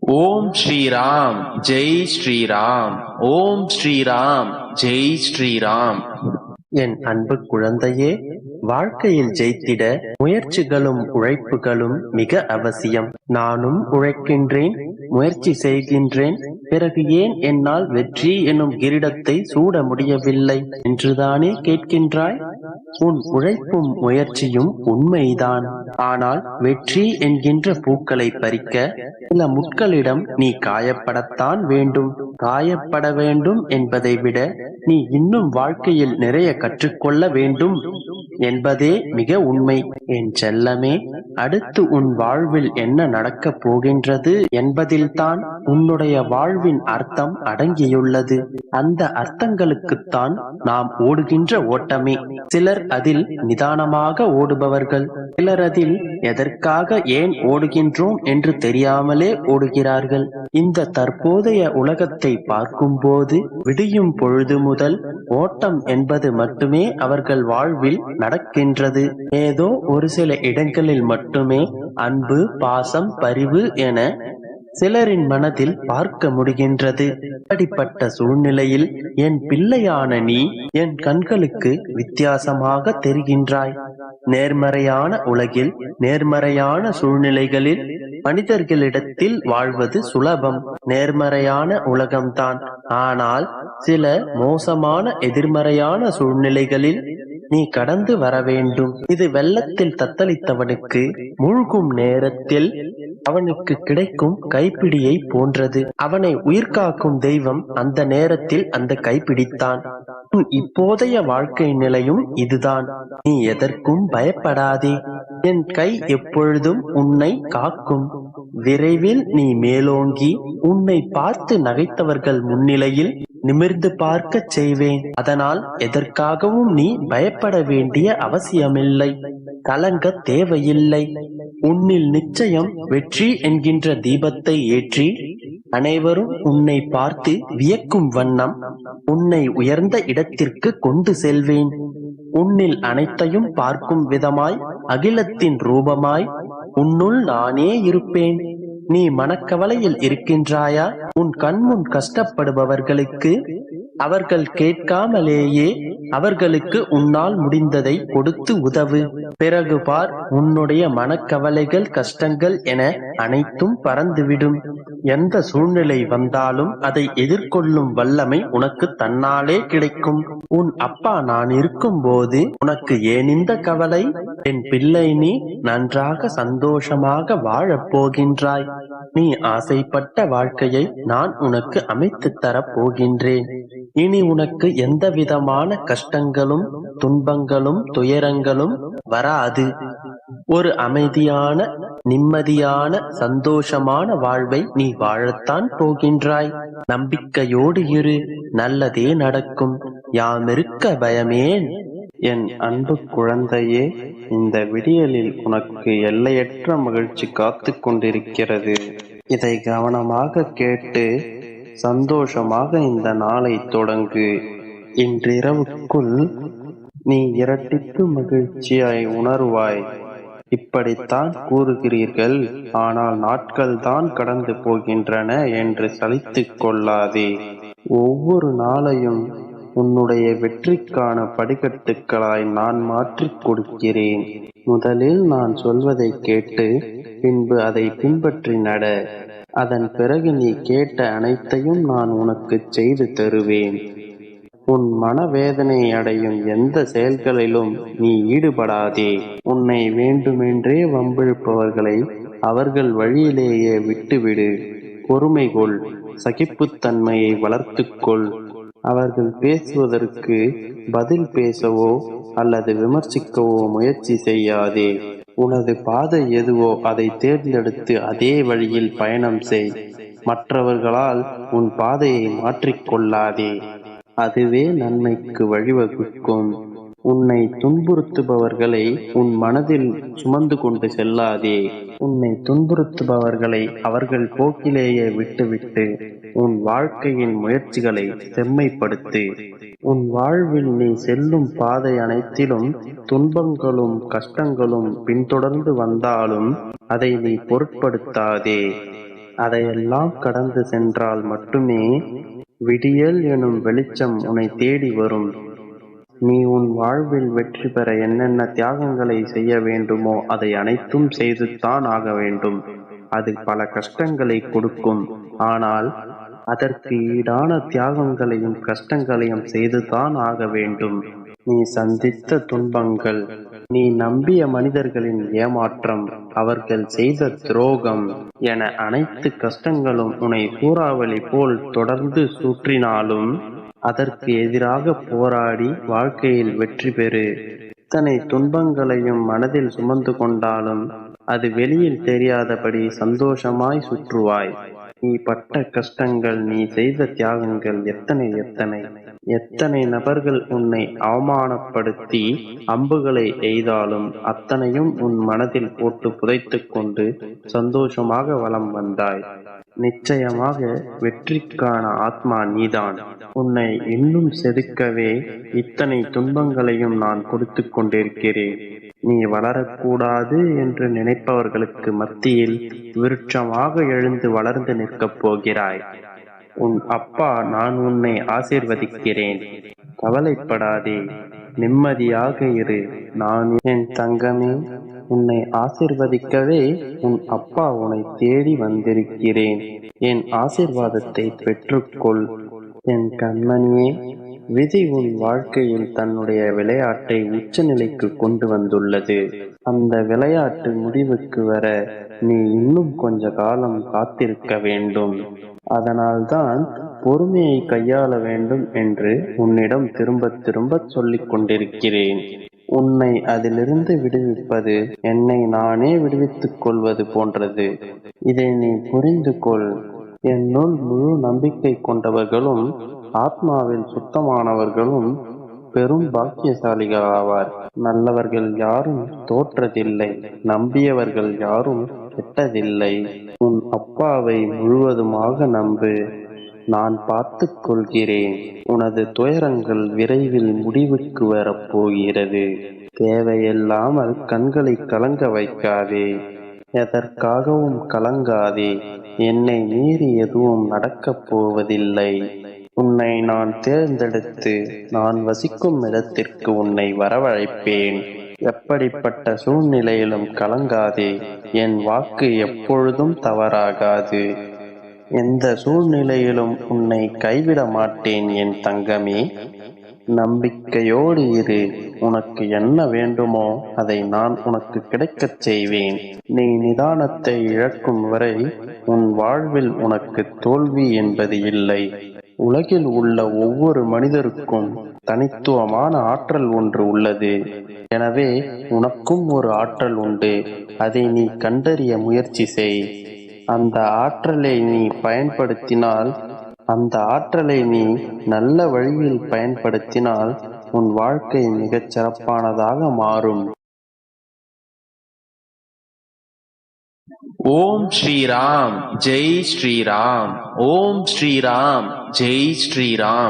ஓம் ஸ்ரீராம் ஜெய் ஸ்ரீராம். ஓம் ஸ்ரீராம் ஜெய் ஸ்ரீராம். என் அன்பு குழந்தையே வாழ்க்கையில் ஜெயித்திட முயற்சிகளும் உழைப்புகளும் மிக அவசியம். நானும் உழைக்கின்றேன் முயற்சி செய்கின்றேன். பிறகு ஏன் என்னால் வெற்றி எனும் கிரீடத்தை சூட முடியவில்லை? என்றுதானே கேட்கின்றாய்? உன் உழைப்பும் முயற்சியும் உண்மைதான். ஆனால் வெற்றி என்கின்ற பூக்களை பறிக்க சில முட்களிடம் நீ காயப்படத்தான் வேண்டும். காயப்பட வேண்டும் என்பதை விட நீ இன்னும் வாழ்க்கையில் நிறைய கற்றுக்கொள்ள வேண்டும் என்பதே மிக உண்மை. என் செல்லமே அடுத்து உன் வாழ்வில் என்ன நடக்கப் போகின்றது என்பதில்தான் உன்னுடைய வாழ்வின் அர்த்தம் அடங்கியுள்ளது. அந்த அர்த்தங்களுக்குத்தான் நாம் ஓடுகின்ற ஓட்டமே. சிலர் சிலர் அதில் நிதானமாக ஓடுபவர்கள். சிலர் அதில் எதற்காக ஏன் ஓடுகின்றோம் என்று தெரியாமலே ஓடுகிறார்கள். இந்த தற்போதைய உலகத்தை பார்க்கும்போது விடியும் பொழுது முதல் ஓட்டம் என்பது மட்டுமே அவர்கள் வாழ்வில் நடக்கின்றது. ஏதோ ஒரு சில இடங்களில் மட்டுமே அன்பு பாசம் பரிவு என சிலரின் மனதில் பார்க்க முடிகின்றது. அப்படிப்பட்ட சூழ்நிலையில் என் பிள்ளையான நீ என் கண்களுக்கு வித்தியாசமாக தெரிகின்றாய். நேர்மறையான உலகில் நேர்மறையான சூழ்நிலைகளில் மனிதர்களிடத்தில் வாழ்வது சுலபம். நேர்மறையான உலகம்தான். ஆனால் சில மோசமான எதிர்மறையான சூழ்நிலைகளில் நீ கடந்து வர வேண்டும். இது வெள்ளத்தில் தத்தளித்தவனுக்கு மூழ்கும் நேரத்தில் அவனுக்கு கிடைக்கும் கைப்பிடியை போன்றது. அவனை உயிர்காக்கும் தெய்வம் அந்த நேரத்தில் அந்த கைப்பிடித்தான். இப்போதைய வாழ்க்கை நிலையும் இதுதான். நீ எதற்கும் பயப்படாதே. என் கை எப்பொழுதும் உன்னை காக்கும். விரைவில் நீ மேலோங்கி உன்னை பார்த்து நகைத்தவர்கள் முன்னிலையில் நிமிர்ந்து பார்க்கச் செய்வேன். அதனால் எதற்காகவும் நீ பயப்பட வேண்டிய அவசியமில்லை. கலங்க தேவையில்லை. உன்னில் நிச்சயம் வெற்றி என்கின்ற தீபத்தை ஏற்றி அனைவரும் உன்னை பார்த்து வியக்கும் வண்ணம் உன்னை உயர்ந்த இடத்திற்கு கொண்டு செல்வேன். உன்னில் அனைத்தையும் பார்க்கும் விதமாய் அகிலத்தின் ரூபமாய் உன்னுள் நானே இருப்பேன். நீ மனக்கவலையில் இருக்கின்றாயா? உன் கண்முன் கஷ்டப்படுபவர்களுக்கு அவர்கள் கேட்காமலேயே அவர்களுக்கு உன்னால் முடிந்ததை கொடுத்து உதவு. பிறகு பார் உன்னுடைய மனக்கவலைகள் கஷ்டங்கள் என அனைத்தும் பறந்துவிடும். எந்த சூழ்நிலை வந்தாலும் அதை எதிர்கொள்ளும் வல்லமை உனக்கு தன்னாலே கிடைக்கும். உன் அப்பா நான் இருக்கும் போது உனக்கு ஏன் இந்த கவலை? என் பிள்ளை நீ நன்றாக சந்தோஷமாக வாழப் போகின்றாய். நீ ஆசைப்பட்ட வாழ்க்கையை நான் உனக்கு அமைத்து தரப் போகின்றேன். இனி உனக்கு எந்த விதமான கஷ்டங்களும் துன்பங்களும் துயரங்களும் வராது. ஒரு அமைதியான நிம்மதியான சந்தோஷமான வாழ்வை நீ வாழத்தான் போகின்றாய். நம்பிக்கையோடு இரு நல்லதே நடக்கும். யாமிருக்க பயமேன். என் அன்பு குழந்தையே இந்த விடியலில் உனக்கு எல்லையற்ற மகிழ்ச்சி காத்து கொண்டிருக்கிறது. இதை கவனமாக கேட்டு சந்தோஷமாக இந்த நாளை தொடங்கு. இன்றிரவுக்குள் நீ இரட்டிப்பு மகிழ்ச்சியாய் உணர்வாய். இப்படித்தான் கூறுகிறீர்கள். ஆனால் நாட்கள் தான் கடந்து போகின்றன என்று சலித்துக் கொள்ளாதே. ஒவ்வொரு நாளையும் உன்னுடைய வெற்றிக்கான படிக்கட்டுகளாய் நான் மாற்றிக் கொடுக்கிறேன். முதலில் நான் சொல்வதை கேட்டு பின்பு அதை பின்பற்றி நட. அதன் பிறகு நீ கேட்ட அனைத்தையும் நான் உனக்கு செய்து தருவேன். உன் மனவேதனை அடையும் எந்த செயல்களிலும் நீ ஈடுபடாதே. உன்னை வேண்டுமென்றே வம்பிழுப்பவர்களை அவர்கள் வழியிலேயே விட்டுவிடு. பொறுமை கொள் சகிப்புத்தன்மையை வளர்த்துக்கொள் அவர்கள் பேசுவதற்கு பதில் பேசவோ அல்லது விமர்சிக்கவோ முயற்சி செய்யாதே. உனது பாதை எதுவோ அதை தேர்ந்தெடுத்து அதே வழியில் பயணம் செய். மற்றவர்களால் உன் பாதையை மாற்றிக்கொள்ளாதே அதுவே நன்மைக்கு வழிவகுக்கும். உன்னை துன்புறுத்துபவர்களை உன் மனதில் சுமந்து கொண்டு செல்லாதே. உன்னை துன்புறுத்துபவர்களை அவர்கள் போக்கிலேயே விட்டுவிட்டு உன் வாழ்க்கையின் முயற்சிகளை செம்மைப்படுத்து. உன் வாழ்வில் நீ செல்லும் பாதை அனைத்திலும் துன்பங்களும் கஷ்டங்களும் பின்தொடர்ந்து வந்தாலும் அதை நீ பொருட்படுத்தாதே. அதையெல்லாம் கடந்து சென்றால் மட்டுமே விடியல் எனும் வெளிச்சம் உன்னை தேடி வரும். நீ உன் வாழ்வில் வெற்றி பெற என்னென்ன தியாகங்களை செய்ய வேண்டுமோ அதை அனைத்தும் செய்துத்தான் ஆக வேண்டும். அது பல கஷ்டங்களை கொடுக்கும். ஆனால் அதற்கு ஈடான தியாகங்களையும் கஷ்டங்களையும் செய்துதான் ஆக வேண்டும். நீ சந்தித்த துன்பங்கள் நீ நம்பிய மனிதர்களின் ஏமாற்றம் அவர்கள் செய்த துரோகம் என அனைத்து கஷ்டங்களும் உன்னை சூறாவளி போல் தொடர்ந்து சுற்றினாலும் அதற்கு எதிராக போராடி வாழ்க்கையில் வெற்றி பெறு. இத்தனை துன்பங்களையும் மனதில் சுமந்து கொண்டாலும் அது வெளியில் தெரியாதபடி சந்தோஷமாய் சுற்றுவாய். நீ பட்ட கஷ்டங்கள் நீ செய்த தியாகங்கள் எத்தனை எத்தனை? எத்தனை நபர்கள் உன்னை அவமானப்படுத்தி அம்புகளை எய்தாலும் அத்தனையும் உன் மனதில் போட்டு புதைத்துக் கொண்டு சந்தோஷமாக வலம் வந்தாய். நிச்சயமாக வெற்றிக்கான ஆத்மா நீதான். உன்னை இன்னும் செதுக்கவே இத்தனை துன்பங்களையும் நான் கொடுத்து கொண்டிருக்கிறேன். நீ வளரக்கூடாது என்று நினைப்பவர்களுக்கு மத்தியில் விருட்சமாக எழுந்து வளர்ந்து நிற்கப் போகிறாய். உன் அப்பா நான் உன்னை ஆசீர்வதிக்கிறேன். கவலைப்படாதே. நிம்மதியாக இரு. நான் என் தங்கமே உன்னை ஆசிர்வதிக்கவே உன் அப்பா உன்னை தேடி வந்திருக்கிறேன். என் ஆசிர்வாதத்தை பெற்றுக்கொள். என் கண்மணியே விதி உன் வாழ்க்கையில் தன்னுடைய விளையாட்டை உச்சநிலைக்கு கொண்டு வந்துள்ளது. அந்த விளையாட்டு முடிவுக்கு வர நீ இன்னும் கொஞ்ச காலம் காத்திருக்க வேண்டும். அதனால்தான் பொறுமையை கையாள வேண்டும் என்று உன்னிடம் திரும்ப திரும்ப சொல்லிக் கொண்டிருக்கிறேன். உன்னை அதிலிருந்து விடுவிப்பது என்னை நானே விடுவித்துக் கொள்வது போன்றது. இதை நீ புரிந்து கொள் என்னுள் முழு நம்பிக்கை கொண்டவர்களும் ஆத்மாவில் சுத்தமானவர்களும் பெரும் பாக்கியசாலிகளாவார். நல்லவர்கள் யாரும் தோற்றதில்லை நம்பியவர்கள் யாரும் கெட்டதில்லை. உன் அப்பாவை முழுவதுமாக நம்பு நான் பார்த்து கொள்கிறேன். உனது துயரங்கள் விரைவில் முடிவுக்கு வரப்போகிறது. தேவையில்லாமல் கண்களை கலங்க வைக்காதே. எதற்காகவும் கலங்காதே. என்னை மீறி எதுவும் நடக்கப் போவதில்லை. உன்னை நான் தேர்ந்தெடுத்து நான் வசிக்கும் இடத்திற்கு உன்னை வரவழைப்பேன். எப்படிப்பட்ட சூழ்நிலையிலும் கலங்காதே. என் வாக்கு எப்பொழுதும் தவறாகாது. எந்த சூழ்நிலையிலும் உன்னை கைவிட மாட்டேன் என் தங்கமே. நம்பிக்கையோடு இரு. உனக்கு என்ன வேண்டுமோ அதை நான் உனக்கு கிடைக்கச் செய்வேன். நீ நிதானத்தை இழக்கும் வரை உன் வாழ்வில் உனக்கு தோல்வி என்பது இல்லை. உலகில் உள்ள ஒவ்வொரு மனிதருக்கும் தனித்துவமான ஆற்றல் ஒன்று உள்ளது. எனவே உனக்கும் ஒரு ஆற்றல் உண்டு. அதை நீ கண்டறிய முயற்சி செய். அந்த ஆற்றலை நீ பயன்படுத்தினால் அந்த ஆற்றலை நீ நல்ல வழியில் பயன்படுத்தினால் உன் வாழ்க்கை மிகச் சிறப்பானதாக மாறும். ஓம் ஸ்ரீராம் ஜெய் ஸ்ரீராம் ஓம் ஸ்ரீராம் ஜெய் ஸ்ரீராம்.